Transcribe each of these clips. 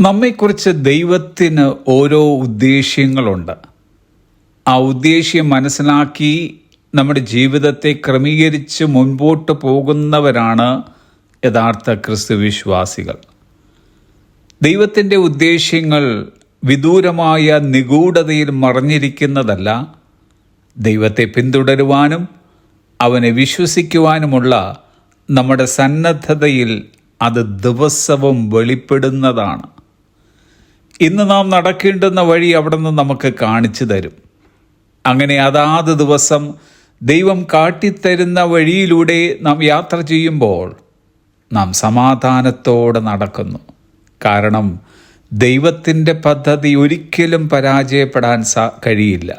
നമ്മെക്കുറിച്ച് ദൈവത്തിന് ഓരോ ഉദ്ദേശ്യങ്ങളുണ്ട്. ആ ഉദ്ദേശ്യം മനസ്സിലാക്കി നമ്മുടെ ജീവിതത്തെ ക്രമീകരിച്ച് മുൻപോട്ട് പോകുന്നവരാണ് യഥാർത്ഥ ക്രിസ്തു വിശ്വാസികൾ. ദൈവത്തിന്റെ ഉദ്ദേശ്യങ്ങൾ വിദൂരമായ നിഗൂഢതയിൽ മറഞ്ഞിരിക്കുന്നതല്ല ദൈവത്തെ പിന്തുടരുവാനും അവനെ വിശ്വസിക്കുവാനുമുള്ള നമ്മുടെ സന്നദ്ധതയിൽ അത് ദിവസവും വെളിപ്പെടുന്നതാണ്. ഇന്ന് നാം നടക്കേണ്ടുന്ന വഴി അവിടെ നിന്ന് നമുക്ക് കാണിച്ചു തരും. അങ്ങനെ അതാത് ദിവസം ദൈവം കാട്ടിത്തരുന്ന വഴിയിലൂടെ നാം യാത്ര ചെയ്യുമ്പോൾ നാം സമാധാനത്തോടെ നടക്കുന്നു. കാരണം ദൈവത്തിന്റെ പദ്ധതി ഒരിക്കലും പരാജയപ്പെടാൻ സാ കഴിയില്ല.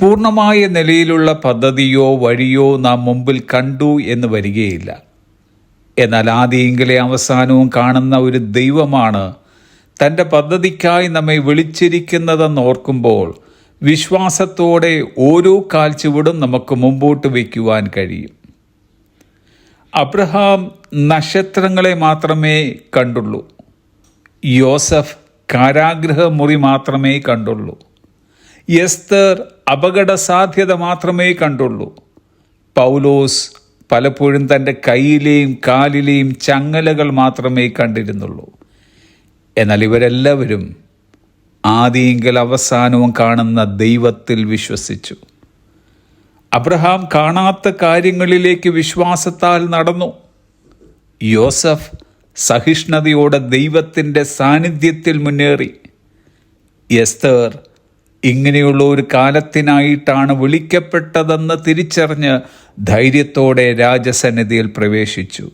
പൂർണമായ നിലയിലുള്ള പദ്ധതിയോ വഴിയോ നാം മുമ്പിൽ കണ്ടു എന്ന് വരികയില്ല. എന്നാൽ ആദ്യയെങ്കിലെ അവസാനവും കാണുന്ന ഒരു ദൈവമാണ് തന്റെ പദ്ധതിക്കായി നമ്മെ വിളിച്ചിരിക്കുന്നതെന്ന് ഓർക്കുമ്പോൾ വിശ്വാസത്തോടെ ഓരോ കാൽച്ചുവടും നമുക്ക് മുമ്പോട്ട് വയ്ക്കുവാൻ കഴിയും. അബ്രഹാം നക്ഷത്രങ്ങളെ മാത്രമേ കണ്ടുള്ളൂ. യോസഫ് കാരാഗ്രഹ മുറി മാത്രമേ കണ്ടുള്ളൂ. എസ്തർ അപകട സാധ്യത മാത്രമേ കണ്ടുള്ളൂ. പൗലോസ് പലപ്പോഴും തന്റെ കയ്യിലെയും കാലിലെയും ചങ്ങലകൾ മാത്രമേ കണ്ടിരുന്നുള്ളൂ. എന്നാൽ ഇവരെല്ലാവരും ആദ്യമെങ്കിൽ അവസാനവും കാണുന്ന ദൈവത്തിൽ വിശ്വസിച്ചു. അബ്രഹാം കാണാത്ത കാര്യങ്ങളിലേക്ക് വിശ്വാസത്താൽ നടന്നു. യോസഫ് സഹിഷ്ണുതയോടെ ദൈവത്തിന്റെ സാന്നിധ്യത്തിൽ മുന്നേറി. എസ്തർ ഇങ്ങനെയുള്ള ഒരു കാലത്തിനായിട്ടാണ് വിളിക്കപ്പെട്ടതെന്ന് തിരിച്ചറിഞ്ഞ് ധൈര്യത്തോടെ രാജസന്നിധിയിൽ പ്രവേശിച്ചു.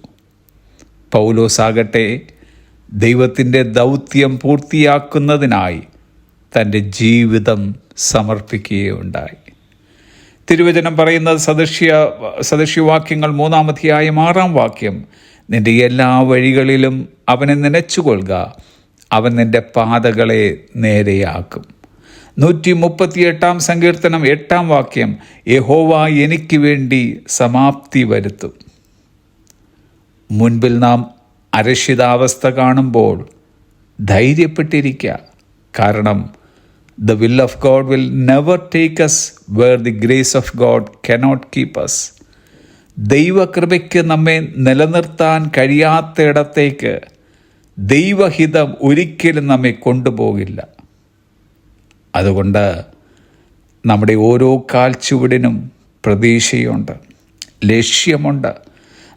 പൗലോസാകട്ടെ ദൈവത്തിന്റെ ദൗത്യം പൂർത്തിയാക്കുന്നതിനായി തന്റെ ജീവിതം സമർപ്പിക്കുകയുണ്ടായി. തിരുവചനം പറയുന്നത് സദൃശ്യ സദൃശ്യവാക്യങ്ങൾ മൂന്നാമധ്യായം ആറാം വാക്യം നിന്റെ എല്ലാ വഴികളിലും അവനെ നനച്ചുകൊള്ളുക അവൻ നിന്റെ പാതകളെ നേരെയാക്കും. നൂറ്റി മുപ്പത്തിയെട്ടാം സങ്കീർത്തനം എട്ടാം വാക്യം യഹോവ എനിക്ക് വേണ്ടി സമാപ്തി വരുത്തും. മുൻപിൽ നാം അരക്ഷിതാവസ്ഥ കാണുമ്പോൾ ധൈര്യപ്പെട്ടിരിക്കുക. കാരണം the will of God will never take us where the grace of God cannot keep us ദൈവകൃപയ്ക്ക് നമ്മെ നിലനിർത്താൻ കഴിയാത്തയിടത്തേക്ക് ദൈവഹിതം ഒരിക്കലും നമ്മെ കൊണ്ടുപോകില്ല. അതുകൊണ്ട് നമ്മുടെ ഓരോ കാൽച്ചുവടിനും പ്രതീക്ഷയുണ്ട് ലക്ഷ്യമുണ്ട്.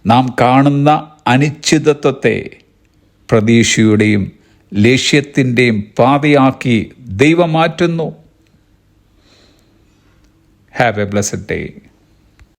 നാം കാണുന്ന അനിശ്ചിതത്വത്തെ പ്രതീക്ഷയുടെയും ലക്ഷ്യത്തിന്റെയും പാതയാക്കി ദൈവം മാറ്റുന്നു. Have A blessed day